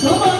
Come on.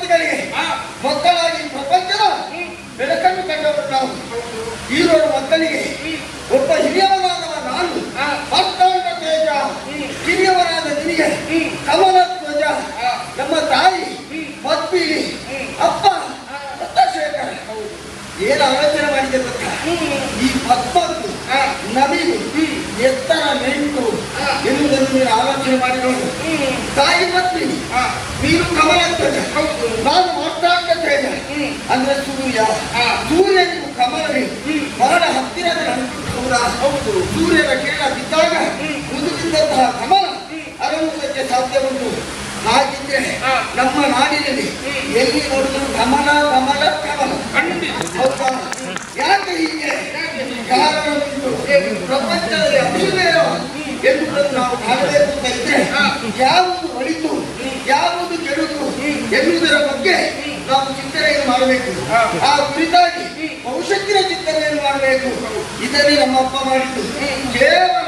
ರಕ್ತಶೇಖರ ಭೂಪತಿಗಳಿಗೆ ಮಕ್ಕಳಾಗಿ ಪ್ರಪಂಚದ ಬೆಳಕನ್ನು ಕಂಡವರು ನಾವು. ಈರೋ ಮಕ್ಕಳಿಗೆ ಒಬ್ಬ ಹಿರಿಯವರಾದ ನಾನು ಭಕ್ತಾಂಡ ತೇಜ, ಹಿರಿಯವರಾದ ನಿಮಗೆ ಕಮಲ ಧ್ವಜ, ನಮ್ಮ ತಾಯಿ ಪತ್ನಿ ಅಪ್ಪ ರಕ್ತಶೇಖರ ಏನು ಆಲೋಚನೆ ಮಾಡಿದೆ ಗೊತ್ತಾ? ಈ ಪದ್ಮದ್ದು ನವಿಲು ಎತ್ತರ ನೆಂಟು ಎನ್ನುವುದನ್ನು ನೀನು ಆಲೋಚನೆ ಮಾಡಿ ನೋಡು ತಾಯಿ ಪತ್ನಿ ನೀನು ಕಮಲ ಧ್ವಜ ನಾನು ಮಾರ್ತಾಂಡ ತೇಜ ಅಂದ್ರೆ ಸೂರ್ಯ. ಸೂರ್ಯ ನೀವು ಕಮಲವೇ. ಮರಣ ಹತ್ತಿರದ ಸೂರ ಹೌದು? ಸೂರ್ಯನ ಕಿರಣ ಬಿದ್ದಾಗ ಕಮಲ ಅರಳುವುದಕ್ಕೆ ಸಾಧ್ಯ ಉಂಟು. ಹಾಗಿದ್ರೆ ನಮ್ಮ ನಾಡಿನಲ್ಲಿ ಎಲ್ಲಿ ನೋಡಿದ್ರು ಕಮಲ ಕಮಲ ಕಮಲ. ಹೌದಾ? ಯಾಕೆ ಹೀಗೆ? ಕಾರಣ ಉಂಟು. ಪ್ರಪಂಚದಲ್ಲಿ ಅಭ್ಯುದಯ ಎನ್ನುವುದನ್ನು ನಾವು ಕಾಣಬೇಕು ಅಂತ ಇದ್ರೆ ಯಾವುದು ಬಗ್ಗೆ ನಾವು ಚಿಂತನೆಯನ್ನು ಮಾಡಬೇಕು. ಆ ಕುರಿತಾಗಿ ಭವಿಷ್ಯತ್ತಿನ ಚಿಂತನೆಯನ್ನು ಮಾಡಬೇಕು. ಇದನ್ನೇ ನಮ್ಮಪ್ಪ ಮಾಡಿದ್ದು. ಕೇವಲ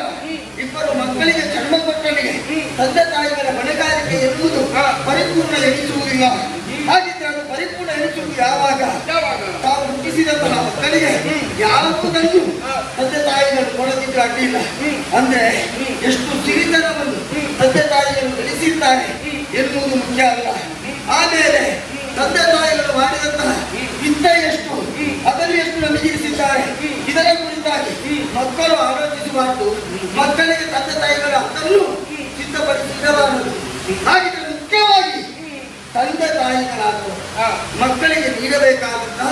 ಇಬ್ಬರು ಮಕ್ಕಳಿಗೆ ಜನ್ಮ ಕೊಟ್ಟನಿಗೆ ತಂದೆ ತಾಯಿಗಳ ಹೊಣೆಗಾರಿಕೆ ಎನ್ನುವುದು ಪರಿಪೂರ್ಣ ಎನಿಸುವುದಿಲ್ಲ. ಹಾಗಿದ್ರೆ ಅದು ಪರಿಪೂರ್ಣ ಎನಿಸುವುದು ಯಾವಾಗ? ತಾವು ಹುಟ್ಟಿಸಿದಂತಹ ಮಕ್ಕಳಿಗೆ ಯಾವುದನ್ನು ತಂದೆ ತಾಯಿಗಳು ಕೊಡದಿದ್ರೆ ಅಡ್ಡಿಲ್ಲ ಅಂದ್ರೆ ಎಷ್ಟು ಸಿರಿತನವನ್ನು ತಂದೆ ತಾಯಿಗಳು ಗಳಿಸಿದ್ದಾರೆ ಎನ್ನುವುದು ಮುಖ್ಯ ಅಲ್ಲ. ಆಮೇಲೆ ತಂದೆ ತಾಯಿಗಳು ಮಾಡಿದಂತಹ ವಿದ್ಯೆ ಎಷ್ಟು ಅದರಲ್ಲಿ ಎಷ್ಟು ನಮಗಿರಿಸಿದ್ದಾರೆ ಇದರ ಕುರಿತಾಗಿ ಮಕ್ಕಳು ಆಲೋಚಿಸಬಾರದು ಮಕ್ಕಳಿಗೆ ತಂದೆ ತಾಯಿಗಳ ಹಕ್ಕನ್ನು ಸಿದ್ಧಪಡಿಸಿರಬಾರದು ಹಾಗಿದ್ರೆ ಮುಖ್ಯವಾಗಿ ತಂದೆ ತಾಯಿಗಳಾದವರು ಮಕ್ಕಳಿಗೆ ನೀಡಬೇಕಾದಂತಹ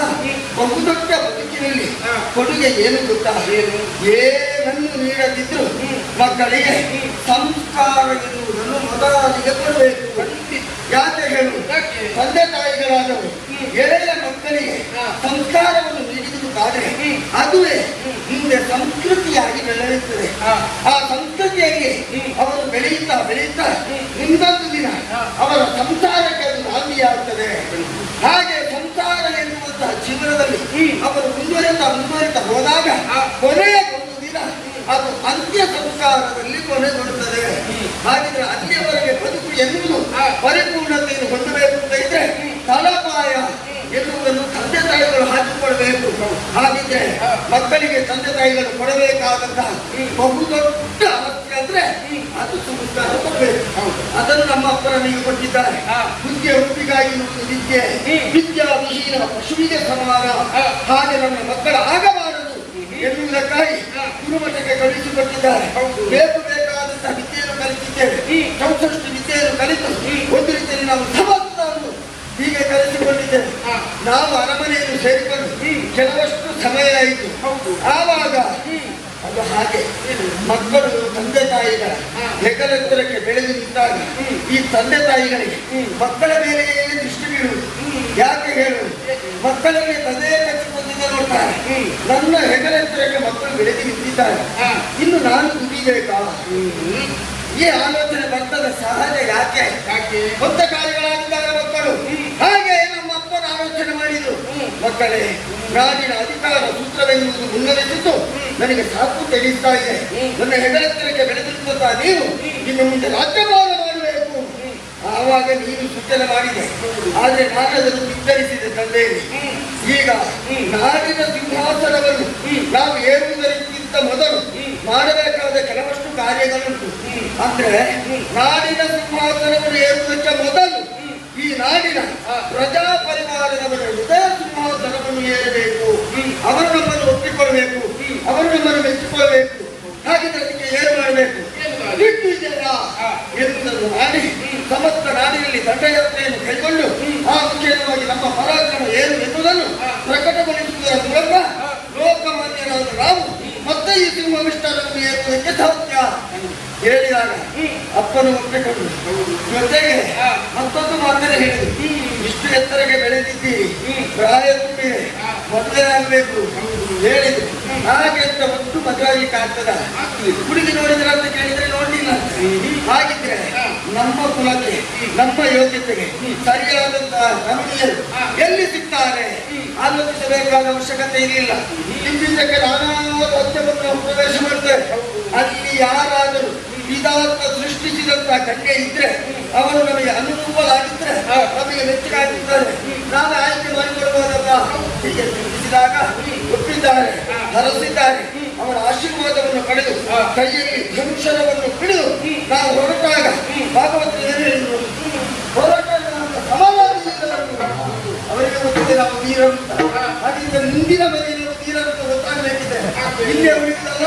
ಬಹುದೊಡ್ಡ ಬದುಕಿನಲ್ಲಿ ಕೊಡುಗೆ ಏನು ಗೊತ್ತಾ? ಏನು? ಏನನ್ನು ನೀಡದಿದ್ರು ಮಕ್ಕಳಿಗೆ ಸಂಸ್ಕಾರ ಎನ್ನುವುದನ್ನು ಮೊದಲಿಗೆ ಕೊಡಬೇಕು. ಯಾಕೆ ತಂದೆ ತಾಯಿಗಳಾದವರು ಎಳೆಯ ಮಕ್ಕಳಿಗೆ ಸಂಸ್ಕಾರವನ್ನು ನೀಡಿದುದಾದರೆ ಅದುವೇ ಮುಂದೆ ಸಂಸ್ಕೃತಿಯಾಗಿ ಬೆಳೆಯುತ್ತದೆ. ಆ ಸಂಸ್ಕೃತಿಯಾಗಿ ಅವರು ಬೆಳೆಯುತ್ತಾ ಬೆಳೆಯುತ್ತಾ ಮುಂದೊಂದು ದಿನ ಅವರ ಸಂಸಾರಕ್ಕೆ ಅದು ಹಾಗೆ ಸಂಸಾರ ಎನ್ನುವಂತಹ ಜೀವನದಲ್ಲಿ ಅವರು ಮುಂದುವರಿತಾ ಮುಂದುವರಿತಾ ಹೋದಾಗ ಕೊನೆಯ ಒಂದು ದಿನ ಅದು ಅಂತ್ಯ ಸಂಸ್ಕಾರದಲ್ಲಿ ಕೊನೆಗೊಳ್ಳುತ್ತದೆ ಹಾಗಿದ್ರೆ ಅಲ್ಲಿಯವರೆಗೆ ಬದುಕು ಎನ್ನುವುದು ಪರಿಪೂರ್ಣತೆಯನ್ನು ಹೊಂದಬೇಕು ಅಂತ ಇದ್ರೆ ತಳಪಾಯ ಎನ್ನುವುದನ್ನು ತಂದೆ ತಾಯಿಗಳು ಹಾಕಿಕೊಳ್ಬೇಕು ಹಾಗಿದ್ರೆ ಮಕ್ಕಳಿಗೆ ತಾಯಿಗಳು ಕೊಡಬೇಕಾದಂತಹ ಬಹುದೊಡ್ಡ ಅವಸ್ಥೆ ಅಂದ್ರೆ ಅದು ಸಂಸ್ಕಾರ ಕೊಡಬೇಕು ಅದನ್ನು ನಮ್ಮ ಅಪ್ಪರನಿಗೆ ಕೊಟ್ಟಿದ್ದಾರೆ. ಬುದ್ಧಿಯ ಹುಟ್ಟಿಗಾಗಿ ಮತ್ತು ವಿದ್ಯೆ ವಿದ್ಯಾ ವಿಹೀನ ಪಶುವಿಗೆ ಸಮಾನ. ಹಾಗೆ ನಮ್ಮ ಮಕ್ಕಳ ಆಗಬಾರದು ಎನ್ನುವುದಕ್ಕಾಗಿ ಗುರುಮಠಕ್ಕೆ ಕಳುಹಿಸಿಕೊಟ್ಟಿದ್ದಾರೆ. ಬೇಕು ಬೇಕಾದಂತಹ ವಿದ್ಯೆಯನ್ನು ಕಲಿತಿದ್ದೇವೆ. ಚೌಸಷ್ಟು ವಿದ್ಯೆಯನ್ನು ಕಲಿತು ಒಂದು ರೀತಿಯಲ್ಲಿ ನಾವು ಸಮರ್ಥವನ್ನು ಹೀಗೆ ಕಲಿಸಿಕೊಂಡಿದ್ದೇವೆ ನಾವು ಅರಮನೆಯನ್ನು ಸೇರಿಕೊಂಡು ಕೆಲವಷ್ಟು ಸಮಯ ಆಯಿತು. ಆವಾಗ ಅದು ಹಾಗೆ ಮಕ್ಕಳು ತಂದೆ ತಾಯಿಗಳ ಹೆಗಲೆತ್ತರಕ್ಕೆ ಬೆಳೆದು ನಿಂತಾಗ ಈ ತಂದೆ ತಾಯಿಗಳಿಗೆ ಮಕ್ಕಳ ಮೇಲೆ ದೃಷ್ಟಿ ಬೀಳುವುದು. ಯಾಕೆ ಹೇಳು? ಮಕ್ಕಳಿಗೆ ತಂದೆ ಕಚ್ಚಿಕೊಂಡಿದ್ದೆ ನೋಡ್ತಾರೆ. ನನ್ನ ಹೆಗಲೆತ್ತರಕ್ಕೆ ಮಕ್ಕಳು ಬೆಳೆದು ನಿಂತಿದ್ದಾರೆ. ಇನ್ನು ನಾನು ದುಡಿಬೇಕಾ ಈ ಆಲೋಚನೆ ಬರ್ತದೆ. ಸಹಜ ಯಾಕೆ? ಯಾಕೆ? ಮಕ್ಕಳೇ ಅಧಿಕಾರ ಸೂತ್ರವೆನ್ನುವುದು ಮುನ್ನಡೆಸಿದ್ದು ನನಗೆ ಸಾಕು ತಿಳಿಸ್ತಾ ಇದೆ. ನನ್ನ ಹೆಗಲೆತ್ತರಕ್ಕೆ ಬೆಳೆದಿರುವಂತಹ ನೀವು ನಿಮ್ಮ ಮುಂದೆ ರಾಜ್ಯಭಾರ ಮಾಡಬೇಕು. ಆವಾಗ ನೀನು ಸೂಚನೆ ಮಾಡಿದೆ. ಆದ್ರೆ ನಾನು ಅದನ್ನು ನಿರ್ಧರಿಸಿದೆ ತಂದೆಯಲ್ಲಿ. ಈಗ ನಾಡಿನ ಸಿಂಹಾಸನವನ್ನು ನಾವು ಏರುವುದಕ್ಕಿಂತ ಮೊದಲು ಮಾಡಬೇಕಾದ ಕೆಲವಷ್ಟು ಕಾರ್ಯಗಳುಂಟು. ಅಂದ್ರೆ ನಾಡಿನ ಸಿಂಹಾಸನವನ್ನು ಏರುವುದಕ್ಕೆ ಮೊದಲು ಈ ನಾಡಿನ ಪ್ರಜಾ ಏರಬೇಕು ಅವರು ನಮ್ಮನ್ನು ಒಪ್ಪಿಕೊಳ್ಬೇಕು ಅವರು ನಮ್ಮನ್ನು ಮೆಚ್ಚಿಕೊಳ್ಬೇಕು ಹಾಗಿದ್ರೆ ಅದಕ್ಕೆ ಏನು ಮಾಡಬೇಕು. ಎಂಬುದನ್ನು ಎನ್ನುವುದನ್ನು ಮಾಡಿ ಸಮಸ್ತ ನಾಡಿನಲ್ಲಿ ದಂಡಯಾತ್ರೆಯನ್ನು ಕೈಗೊಂಡು ಆ ಮುಖ್ಯವಾಗಿ ನಮ್ಮ ಪರಾಕ್ರಮ ಏನು ಎಂಬುದನ್ನು ಪ್ರಕಟಗೊಳಿಸುವುದರ ಮೂಲಕ ಲೋಕಮಾನ್ಯರಾದ ನಾವು ಮತ್ತೆ ಈ ಸಿಂಹವಿಷ್ಠರನ್ನು ಏರುವುದಕ್ಕೆ ಸಾಧ್ಯ ಹೇಳಿದಾಗ ಅಪ್ಪನು ಒಪ್ಪಿಕೊಂಡು, ಜೊತೆಗೆ ಮತ್ತೊಂದು ಮಾತನ್ನು ಹೇಳಿದ್ರು. ಇಷ್ಟು ಎತ್ತರಕ್ಕೆ ಬೆಳೆದಿದ್ದೀರಿ. ಪ್ರಾಯ ತುಂಬಿದೆ ಮದುವೆ ಆಗಬೇಕು. ಹೇಳಿದ್ರು. ಹಾಗೆ ಅಂತ ಒಟ್ಟು ಮದುವೆ ಆಗ್ತದ ಹುಡುಗಿ ನೋಡಿದ್ರ ಅಂತ ಕೇಳಿದ್ರೆ ನೋಡ್ಲಿಲ್ಲ. ಹಾಗಿದ್ರೆ ನಮ್ಮ ಕುಲಕ್ಕೆ, ನಮ್ಮ ಯೋಗ್ಯತೆಗೆ ಸರಿಯಾದಂತಹ ರಮಣೀಯರು ಎಲ್ಲಿ ಸಿಗ್ತಾರೆ? ಆಲೋಚಿಸಬೇಕಾದ ಅವಶ್ಯಕತೆ ಇರಲಿಲ್ಲ. ಇಂದಿದ್ದಕ್ಕೆ ನಾನಾ ರಾಜ್ಯವನ್ನು ಪ್ರವೇಶ ಮಾಡ್ತೇವೆ ಅಲ್ಲಿ ಯಾರಾದರೂ ಇದಾತ್ತ ಸೃಷ್ಟಿಸಿದಂತಹ ಕನ್ಯೆ ಇದ್ರೆ, ಅವರು ನಮಗೆ ಅನುಕೂಲವಾಗಿದ್ರೆ, ನಮಗೆ ಮೆಚ್ಚುಗಾಗಿದ್ದಾರೆ ಹರಸಿದ್ದಾರೆ ಅವರ ಆಶೀರ್ವಾದವನ್ನು ಪಡೆದು ಕೈಯಲ್ಲಿ ಧನುಷರವನ್ನು ಹಿಡಿದು ನಾವು ಹೊರಟಾಗ ಭಾಗವತ ಅವರಿಗೆ ಗೊತ್ತಿದೆ ನಾವು ವೀರಂತ ಹಾಗಿದ್ದ ಮುಂದಿನ ಮನೆಯಲ್ಲಿ ವೀರಂತ ಗೊತ್ತಾಗಬೇಕಿದೆ. ಇಲ್ಲೇ ಉಳಿದಲ್ಲ